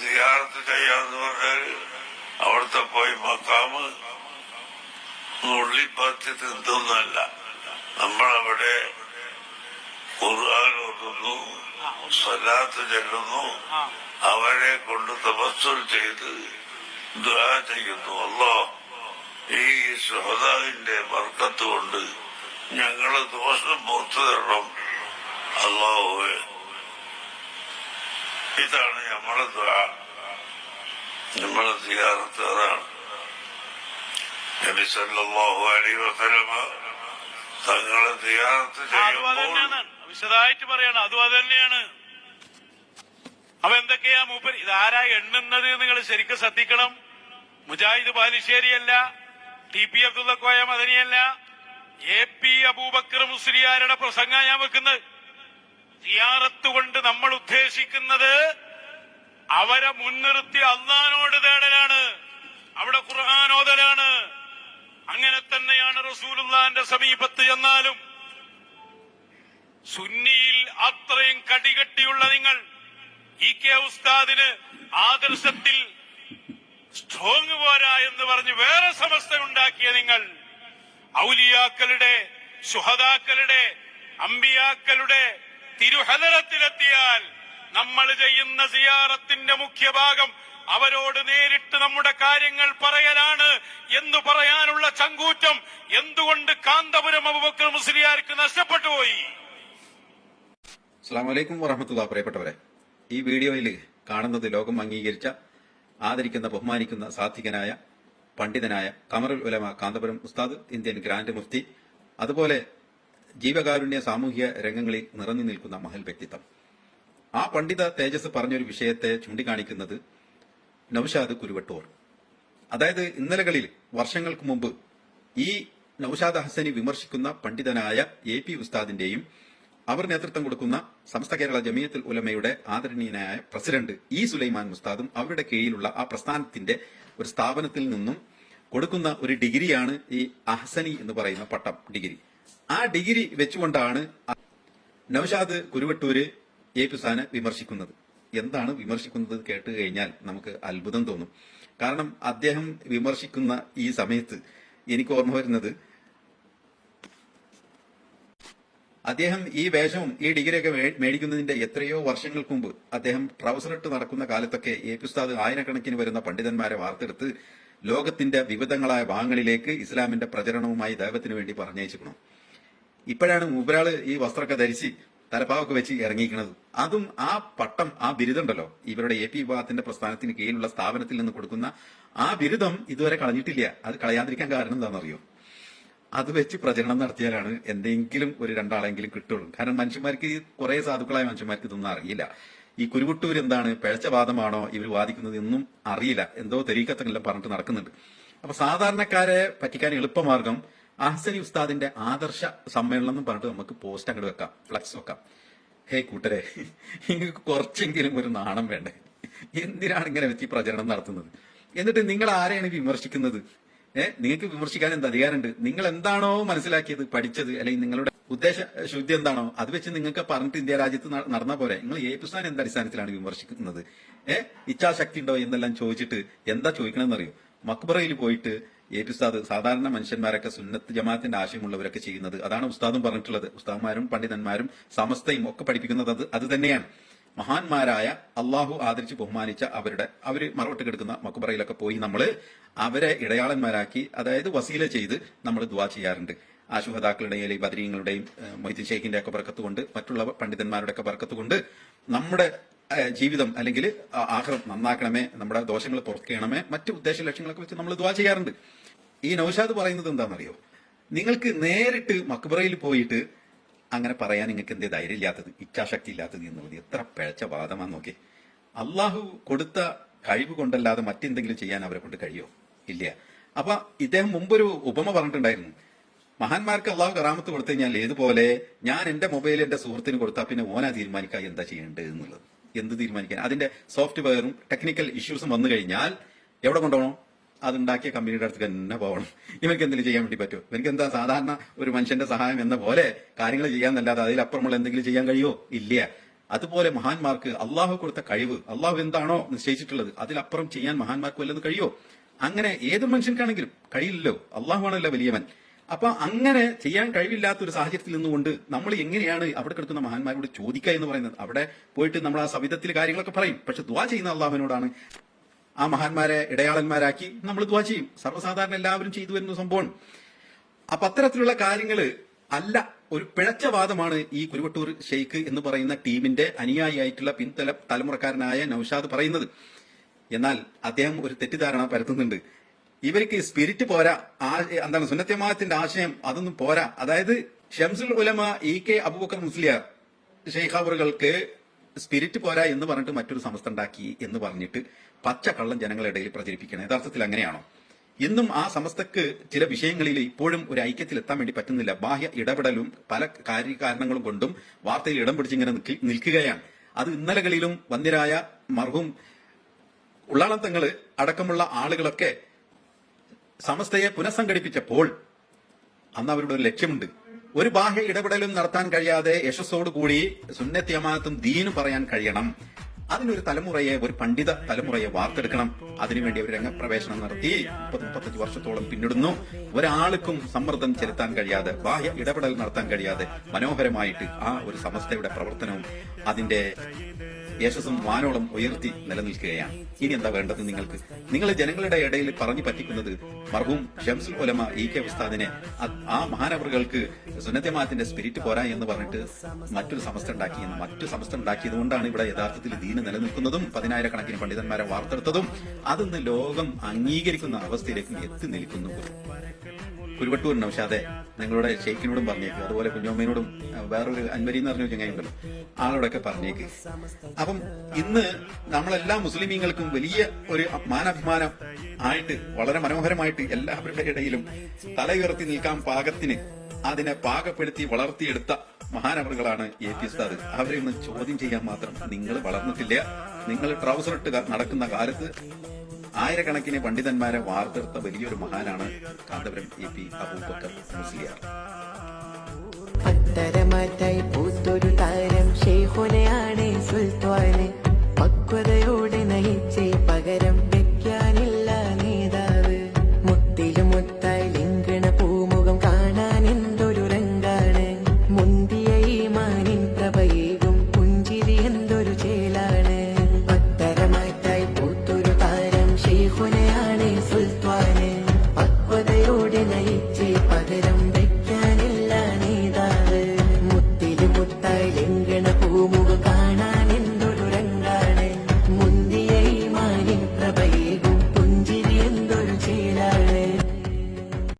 സിയാറത്ത് ചെയ്യാന്ന് പറഞ്ഞാൽ അവിടുത്തെ പോയി മക്കാമ് ഉള്ളിപ്പത്തി തിന്നൊന്നല്ല നമ്മളവിടെ ഖുർആൻ ഓതുന്നു സ്വലാത്ത് ചെല്ലുന്നു അവരെ കൊണ്ട് തപസ്സുൽ ചെയ്ത് ദുആ ചെയ്യുന്നു. അല്ലോ ഈ സുഹദാവിന്റെ വർക്കത്ത് കൊണ്ട് ഞങ്ങൾ ദോഷം പുറത്തു തരണം. അള്ളാഹുവെ ഇതാണ് നമ്മളെ നമ്മളെ സിയാറത്ത് അതാണ്. നബി സല്ലല്ലാഹു അലൈഹി വസല്ലമ തങ്ങളെ സിയാറത്ത് ചെയ്യുമ്പോൾ വിശദമായിട്ട് പറയണം അതും അത് തന്നെയാണ് അപ്പൊ എന്തൊക്കെയാ മൂപ്പർ ഇതാരാ എണ്ണുന്നത് നിങ്ങൾ ശരിക്കും ശ്രദ്ധിക്കണം. മുജാഹിദ് ബാലുശ്ശേരിയല്ല ടി പി അബ്ദുള്ള കോയ മദനിയല്ല എ പി അബൂബക്കർ മുസ്ലിയാരുടെ പ്രസംഗ ഞാൻ വെക്കുന്നത്. സിയാറത്ത് കൊണ്ട് നമ്മൾ ഉദ്ദേശിക്കുന്നത് അവരെ മുൻനിർത്തി അള്ളഹാനോട് തേടലാണ്. അവിടെ ഖുർആാനോദലാണ് അങ്ങനെ തന്നെയാണ് റസൂലുള്ളാന്റെ സമീപത്ത് ചെന്നാലും സുന്നിയിൽ അത്രയും കടികട്ടിയുള്ള നിങ്ങൾ ഇ കെ ഉസ്താദിന് ആദർശത്തിൽ സ്ട്രോങ് പോരാ എന്ന് പറഞ്ഞ് വേറെ സമസ്ത ഉണ്ടാക്കിയ നിങ്ങൾ ഔലിയാക്കളുടെ സുഹദാക്കളുടെ അമ്പിയാക്കളുടെ തിരുഹലരത്തിലെത്തിയാൽ നമ്മൾ ചെയ്യുന്ന സിയാറത്തിന്റെ മുഖ്യഭാഗം അവരോട് നേരിട്ട് നമ്മുടെ കാര്യങ്ങൾ പറയലാണ് എന്ന് പറയാനുള്ള ചങ്കൂറ്റം എന്തുകൊണ്ട് കാന്തപുരം അബുബക്കർ മുസ്ലിയാർക്ക് നഷ്ടപ്പെട്ടു പോയി? അസ്സാം വലൈക്കും വറഹമത്തുള്ള പ്രിയപ്പെട്ടവരെ ഈ വീഡിയോയിൽ കാണുന്നത് ലോകം അംഗീകരിച്ച ആദരിക്കുന്ന ബഹുമാനിക്കുന്ന സാത്വികനായ പണ്ഡിതനായ കമറുൽ ഉലമ കാന്തപുരം ഉസ്താദ് ഇന്ത്യൻ ഗ്രാൻഡ് മുഫ്തി അതുപോലെ ജീവകാരുണ്യ സാമൂഹ്യ രംഗങ്ങളിൽ നിറഞ്ഞു നിൽക്കുന്ന മഹൽ വ്യക്തിത്വം. ആ പണ്ഡിത തേജസ് പറഞ്ഞൊരു വിഷയത്തെ ചൂണ്ടിക്കാണിക്കുന്നത് നൌഷാദ് കുരുവട്ടൂർ. അതായത് ഇന്നലകളിൽ വർഷങ്ങൾക്ക് മുമ്പ് ഈ നൌഷാദ് ഹസനെ വിമർശിക്കുന്ന പണ്ഡിതനായ എ പി ഉസ്താദിന്റെയും അവർ നേതൃത്വം കൊടുക്കുന്ന സമസ്ത കേരള ജമിയത്തുൽ ഉലമയുടെ ആദരണീയനായ പ്രസിഡന്റ് ഇ സുലൈമാൻ മുസ്താദും അവരുടെ കീഴിലുള്ള ആ പ്രസ്ഥാനത്തിന്റെ ഒരു സ്ഥാപനത്തിൽ നിന്നും കൊടുക്കുന്ന ഒരു ഡിഗ്രിയാണ് ഈ അഹസനി എന്ന് പറയുന്ന പട്ടം ഡിഗ്രി. ആ ഡിഗ്രി വെച്ചുകൊണ്ടാണ് നൌഷാദ് കുരുവട്ടൂര് എ പി സാനെ വിമർശിക്കുന്നത്. എന്താണ് വിമർശിക്കുന്നത് കേട്ട് കഴിഞ്ഞാൽ നമുക്ക് അത്ഭുതം തോന്നും. കാരണം അദ്ദേഹം വിമർശിക്കുന്ന ഈ സമയത്ത് എനിക്ക് ഓർമ്മ വരുന്നത് അദ്ദേഹം ഈ വേഷവും ഈ ഡിഗ്രിയൊക്കെ മേടിക്കുന്നതിന്റെ എത്രയോ വർഷങ്ങൾക്ക് മുമ്പ് അദ്ദേഹം ട്രൗസർ ഇട്ട് നടക്കുന്ന കാലത്തൊക്കെ എ പി ഉസ്താദ് ആയിരക്കണക്കിന് വരുന്ന പണ്ഡിതന്മാരെ വാർത്തെടുത്ത് ലോകത്തിന്റെ വിവിധങ്ങളായ ഭാഗങ്ങളിലേക്ക് ഇസ്ലാമിന്റെ പ്രചരണവുമായി ദൈവത്തിന് വേണ്ടി പറഞ്ഞയച്ചിരിക്കണം ഇപ്പോഴാണ് മൂപ്പരാൾ ഈ വസ്ത്രമൊക്കെ ധരിച്ച് തലപ്പാവൊക്കെ വെച്ച് ഇറങ്ങിയിരിക്കുന്നത്. അതും ആ പട്ടം ആ ബിരുദമുണ്ടല്ലോ. ഇവരുടെ എ പി വിഭാഗത്തിന്റെ പ്രസ്ഥാനത്തിന് കീഴിലുള്ള സ്ഥാപനത്തിൽ നിന്ന് കൊടുക്കുന്ന ആ ബിരുദം ഇതുവരെ കളഞ്ഞിട്ടില്ല. അത് കളയാതിരിക്കാൻ കാരണം എന്താണെന്നറിയോ? അത് വെച്ച് പ്രചരണം നടത്തിയാലാണ് എന്തെങ്കിലും ഒരു രണ്ടാളെങ്കിലും കിട്ടുള്ളൂ. കാരണം മനുഷ്യന്മാർക്ക് കുറെ സാധുക്കളായ മനുഷ്യന്മാർക്ക് ഇതൊന്നും അറിയില്ല. ഈ കുരുവിട്ടൂർ എന്താണ്? പിഴച്ചവാദമാണോ ഇവർ വാദിക്കുന്നത് എന്നും അറിയില്ല. എന്തോ തെരീക്കത്തെല്ലാം പറഞ്ഞിട്ട് നടക്കുന്നുണ്ട്. അപ്പൊ സാധാരണക്കാരെ പറ്റിക്കാൻ എളുപ്പമാർഗം അഹ്സനി ഉസ്താദിന്റെ ആദർശ സമ്മേളനം എന്ന് പറഞ്ഞിട്ട് നമുക്ക് പോസ്റ്റ് അങ്ങോട്ട് വെക്കാം. ഫ്ലക്സ് വെക്കാം. ഹേ കൂട്ടരെ നിങ്ങൾക്ക് കുറച്ചെങ്കിലും ഒരു നാണം വേണ്ടേ? എന്തിനാണ് ഇങ്ങനെ വെച്ച് പ്രചരണം നടത്തുന്നത്? എന്നിട്ട് നിങ്ങൾ ആരെയാണ് വിമർശിക്കുന്നത്? ഏഹ് നിങ്ങൾക്ക് വിമർശിക്കാൻ എന്ത് അധികാരമുണ്ട്? നിങ്ങൾ എന്താണോ മനസ്സിലാക്കിയത് പഠിച്ചത് അല്ലെങ്കിൽ നിങ്ങളുടെ ഉദ്ദേശ ശുദ്ധി എന്താണോ അത് വെച്ച് നിങ്ങൾക്ക് പറഞ്ഞിട്ട് ഇന്ത്യ രാജ്യത്ത് നടന്ന പോലെ നിങ്ങൾ പുസ്തകം എന്ത് അടിസ്ഥാനത്തിലാണ് വിമർശിക്കുന്നത്? ഏഹ് ഇച്ഛാശക്തി ഉണ്ടോ എന്നെല്ലാം ചോദിച്ചിട്ട് എന്താ ചോദിക്കണമെന്നറിയോ മക്ബറയിൽ പോയിട്ട് എ പി ഉസ്താദ്? സാധാരണ മനുഷ്യന്മാരൊക്കെ സുന്നത്ത് ജമാഅത്തിന്റെ ആശയമുള്ളവരൊക്കെ ചെയ്യുന്നത്. അതാണ് ഉസ്താദും പറഞ്ഞിട്ടുള്ളത്. ഉസ്താദ്മാരും പണ്ഡിതന്മാരും സമസ്തയും ഒക്കെ പഠിപ്പിക്കുന്നത് അത് അത് തന്നെയാണ്. മഹാന്മാരായ അള്ളാഹു ആദരിച്ച് ബഹുമാനിച്ച അവരുടെ അവർ മറവട്ട് കിടക്കുന്ന മക്കുബറയിലൊക്കെ പോയി നമ്മൾ അവരെ ഇടയാളന്മാരാക്കി അതായത് വസീല ചെയ്ത് നമ്മൾ ദുവാ ചെയ്യാറുണ്ട്. ആ ശുഹതാക്കളുടെയും അല്ലെങ്കിൽ ബദരീങ്ങളുടെയും മൊയ്തീൻ ഷെയ്ഖിന്റെ ഒക്കെ ബർക്കത്ത് കൊണ്ട് മറ്റുള്ള പണ്ഡിതന്മാരുടെ ഒക്കെ ബർക്കത്ത് കൊണ്ട് നമ്മുടെ ജീവിതം അല്ലെങ്കിൽ ആഹ്ലം നന്നാക്കണമേ നമ്മുടെ ദോഷങ്ങൾ പുറക്കണമേ മറ്റു ഉദ്ദേശ ലക്ഷ്യങ്ങളൊക്കെ വെച്ച് നമ്മൾ ദുവാ ചെയ്യാറുണ്ട്. ഈ നൌഷാദ് പറയുന്നത് എന്താണെന്നറിയോ? നിങ്ങൾക്ക് നേരിട്ട് മക്ബറയിൽ പോയിട്ട് അങ്ങനെ പറയാൻ നിങ്ങൾക്ക് എന്തേ ധൈര്യം ഇല്ലാത്തത് ഇച്ഛാശക്തി ഇല്ലാത്തത് എന്നുള്ളത് എത്ര പിഴച്ച വാദമാണ് നോക്കി അള്ളാഹു കൊടുത്ത കഴിവ് കൊണ്ടല്ലാതെ മറ്റെന്തെങ്കിലും ചെയ്യാൻ അവരെ കൊണ്ട് കഴിയോ? ഇല്ല. അപ്പൊ ഇദ്ദേഹം മുമ്പൊരു ഉപമ പറഞ്ഞിട്ടുണ്ടായിരുന്നു. മഹാന്മാർക്ക് അള്ളാഹു കറാമത്ത് കൊടുത്തു കഴിഞ്ഞാൽ ഏതുപോലെ ഞാൻ എന്റെ മൊബൈൽ എന്റെ സുഹൃത്തിന് കൊടുത്താൽ പിന്നെ ഓനാ തീരുമാനിക്കുക എന്താ ചെയ്യേണ്ടത് എന്നുള്ളത്. എന്ത് തീരുമാനിക്കാൻ? അതിന്റെ സോഫ്റ്റ്വെയറും ടെക്നിക്കൽ ഇഷ്യൂസും വന്നു കഴിഞ്ഞാൽ എവിടെ കൊണ്ടുപോകണം? അതുണ്ടാക്കിയ കമ്പനിയുടെ അടുത്ത് തന്നെ പോകണം. ഇവർക്ക് എന്തെങ്കിലും ചെയ്യാൻ വേണ്ടി പറ്റുമോ? ഇവർക്ക് എന്താ സാധാരണ ഒരു മനുഷ്യന്റെ സഹായം എന്ന പോലെ കാര്യങ്ങൾ ചെയ്യാൻ ചെയ്യാന്നല്ലാതെ അതിലപ്പുറമുള്ള എന്തെങ്കിലും ചെയ്യാൻ കഴിയുമോ? ഇല്ല. അതുപോലെ മഹാന്മാർക്ക് അള്ളാഹു കൊടുത്ത കഴിവ് അള്ളാഹു എന്താണോ നിശ്ചയിച്ചിട്ടുള്ളത് അതിലപ്പുറം ചെയ്യാൻ മഹാന്മാർക്ക് വല്ലതും കഴിയോ അങ്ങനെ ഏത് മനുഷ്യർക്കാണെങ്കിലും കഴിയില്ലല്ലോ. അള്ളാഹുവാണല്ലോ വലിയവൻ. അപ്പൊ അങ്ങനെ ചെയ്യാൻ കഴിവില്ലാത്ത ഒരു സാഹചര്യത്തിൽ നിന്നുകൊണ്ട് നമ്മൾ എങ്ങനെയാണ് അവിടെ കിടക്കുന്ന മഹാന്മാരോട് ചോദിക്കുക എന്ന് പറയുന്നത്? അവിടെ പോയിട്ട് നമ്മൾ ആ സവിധത്തിൽ കാര്യങ്ങളൊക്കെ പറയും. പക്ഷെ ദ്വാ ചെയ്യുന്ന അള്ളാഹുവിനോടാണ്. ആ മഹാന്മാരെ ഇടയാളന്മാരാക്കി നമ്മൾ ദ്വാ ചെയ്യും. സർവസാധാരണ എല്ലാവരും ചെയ്തു വരുന്ന സംഭവമാണ്. അപ്പൊ അത്തരത്തിലുള്ള കാര്യങ്ങൾ അല്ല ഒരു പിഴച്ച വാദമാണ് ഈ കുരുവട്ടൂർ ഷെയ്ഖ് എന്ന് പറയുന്ന ടീമിന്റെ അനുയായിയായിട്ടുള്ള പിൻതല തലമുറക്കാരനായ നൌഷാദ് പറയുന്നത്. എന്നാൽ അദ്ദേഹം ഒരു തെറ്റിദ്ധാരണ പരത്തുന്നുണ്ട്. ഇവർക്ക് സ്പിരിറ്റ് പോരാ. എന്താണ് സുന്നത്യമാത്തിന്റെ ആശയം അതൊന്നും പോരാ. അതായത് ഷംസുൽ ഉലമ ഇ കെ അബൂബക്കർ മുസ്ലിയാർ ഷെയ്ഖാബറുകൾക്ക് സ്പിരിറ്റ് പോരാ എന്ന് പറഞ്ഞിട്ട് മറ്റൊരു സംസ്ഥ ഉണ്ടാക്കി എന്ന് പറഞ്ഞിട്ട് ജനങ്ങളുടെ ഇടയിൽ പ്രചരിപ്പിക്കണം. യഥാർത്ഥത്തിൽ അങ്ങനെയാണോ? ഇന്നും ആ സമസ്തക്ക് ചില വിഷയങ്ങളിൽ ഇപ്പോഴും ഒരു ഐക്യത്തിൽ എത്താൻ വേണ്ടി പറ്റുന്നില്ല. ബാഹ്യ ഇടപെടലും പല കാര്യകാരണങ്ങളും കൊണ്ടും വാർത്തയിൽ ഇടം പിടിച്ചിങ്ങനെ നിൽക്കുകയാണ്. അത് ഇന്നലകളിലും വന്യരായ മർഹും ഉള്ളാളത്തങ്ങൾ അടക്കമുള്ള ആളുകളൊക്കെ സമസ്തയെ പുനഃസംഘടിപ്പിച്ചപ്പോൾ അന്ന് അവരുടെ ഒരു ലക്ഷ്യമുണ്ട്. ഒരു ബാഹ്യ ഇടപെടലും നടത്താൻ കഴിയാതെ യശസ്സോടുകൂടി സുന്നത്യമാനത്തും ദീനു പറയാൻ കഴിയണം. അതിനൊരു തലമുറയെ ഒരു പണ്ഡിത തലമുറയെ വാർത്തെടുക്കണം. അതിനുവേണ്ടി അവർ രംഗപ്രവേശനം നടത്തി മുപ്പത് മുപ്പത്തഞ്ച് വർഷത്തോളം പിന്നിടുന്നു. ഒരാൾക്കും സമ്മർദ്ദം ചെലുത്താൻ കഴിയാതെ ബാഹ്യ ഇടപെടൽ നടത്താൻ കഴിയാതെ മനോഹരമായിട്ട് ആ ഒരു സമസ്തയുടെ പ്രവർത്തനവും അതിന്റെ യശസ്സും വാനോളം ഉയർത്തി നിലനിൽക്കുകയാണ്. ഇനി എന്താ വേണ്ടത് നിങ്ങൾക്ക്? നിങ്ങൾ ജനങ്ങളുടെ ഇടയിൽ പറഞ്ഞു പറ്റിക്കുന്നത് മർഹൂം ഷംസുൽ ഉലമ ഇ കെ ഉസ്താദിനെ ആ മഹാനവറുകൾക്ക് സുന്നത്യമാത്തിന്റെ സ്പിരിറ്റ് പോരാ എന്ന് പറഞ്ഞിട്ട് മറ്റൊരു സമസ്ത ഉണ്ടാക്കി എന്ന് മറ്റു സമസ്ത ഉണ്ടാക്കിയത് കൊണ്ടാണ് ഇവിടെ യഥാർത്ഥത്തിൽ ദീന നിലനിൽക്കുന്നതും പതിനായിരക്കണക്കിന് പണ്ഡിതന്മാരെ വാർത്തെടുത്തതും അതിന്ന് ലോകം അംഗീകരിക്കുന്ന അവസ്ഥയിലേക്ക് എത്തി നിൽക്കുന്നു കുരുവട്ടൂർ അതെ നിങ്ങളുടെ ഷെയ്ഖിനോടും പറഞ്ഞേക്ക്. അതുപോലെ കുഞ്ഞമ്മയോടും വേറൊരു അൻവരി എന്ന് പറഞ്ഞ ചങ്ങായിണ്ടല്ലോ ആളോടൊക്കെ പറഞ്ഞേക്ക്. അപ്പം ഇന്ന് നമ്മളെല്ലാ മുസ്ലിമീങ്ങൾക്കും വലിയ ഒരു മാനാഭിമാനം ആയിട്ട് വളരെ മനോഹരമായിട്ട് എല്ലാവരുടെ ഇടയിലും തല ഉയർത്തി നിൽക്കാൻ പാകത്തിന് അതിനെ പാകപ്പെടുത്തി വളർത്തിയെടുത്ത മഹാനവറുകളാണ് എ പി ഉസ്താദ്. അവരെ ഒന്ന് ചോദ്യം ചെയ്യാൻ മാത്രം നിങ്ങൾ വളർന്നിട്ടില്ല. നിങ്ങൾ ട്രൗസർ ഇട്ട് നടക്കുന്ന കാലത്ത് ആയിരക്കണക്കിന് പണ്ഡിതന്മാരെ വാർത്തെടുത്ത വലിയൊരു മഹാനാണ് കാന്തപുരം എ പി അബൂബക്കർ മുസ്ലിയാർ. പൂത്തൊരു